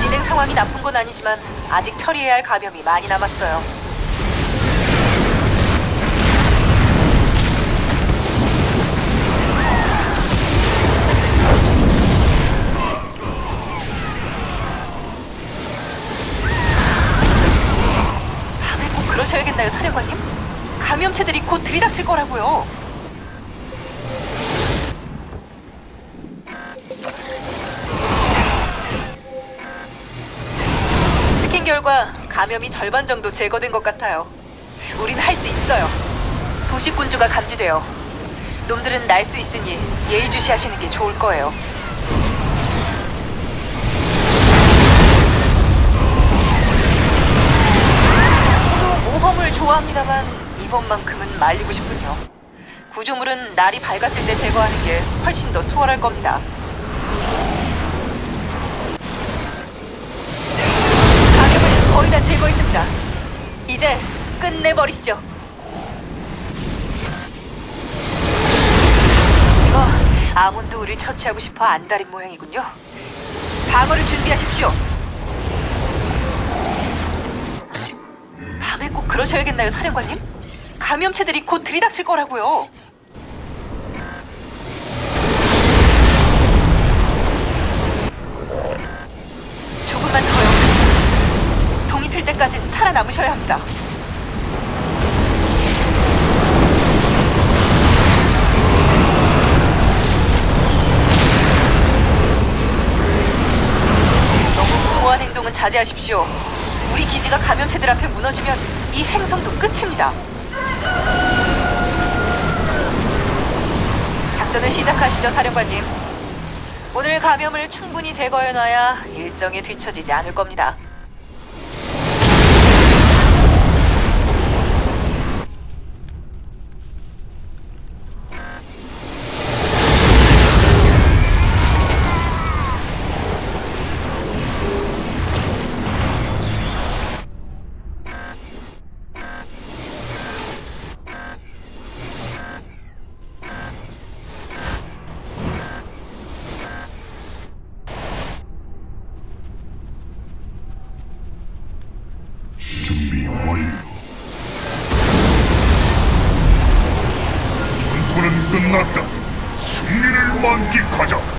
진행 상황이 나쁜 건 아니지만 아직 처리해야 할 감염이 많이 남았어요. 밤에 꼭 그러셔야겠나요, 사령관님? 감염체들이 곧 들이닥칠 거라고요. 스캔 결과 감염이 절반 정도 제거된 것 같아요. 우린 할 수 있어요. 도시군주가 감지돼요. 놈들은 날 수 있으니 예의주시하시는 게 좋을 거예요. 모험을 좋아합니다만 이번만큼은 말리고 싶군요. 구조물은 날이 밝았을 때 제거하는 게 훨씬 더 수월할 겁니다. 가격을 거의 다 제거했습니다. 이제 끝내버리시죠. 이거 아몬드 우리를 처치하고 싶어 안달인 모양이군요. 방어를 준비하십시오. 밤에 꼭 그러셔야겠나요, 사령관님? 감염체들이 곧 들이닥칠 거라고요. 조금만 더요. 동이 틀 때까지 살아남으셔야 합니다. 너무 무모한 행동은 자제하십시오. 우리 기지가 감염체들 앞에 무너지면 이 행성도 끝입니다. 작전을 시작하시죠, 사령관님. 오늘 감염을 충분히 제거해놔야 일정에 뒤처지지 않을 겁니다. 끝났다. 승리를 만끽하자.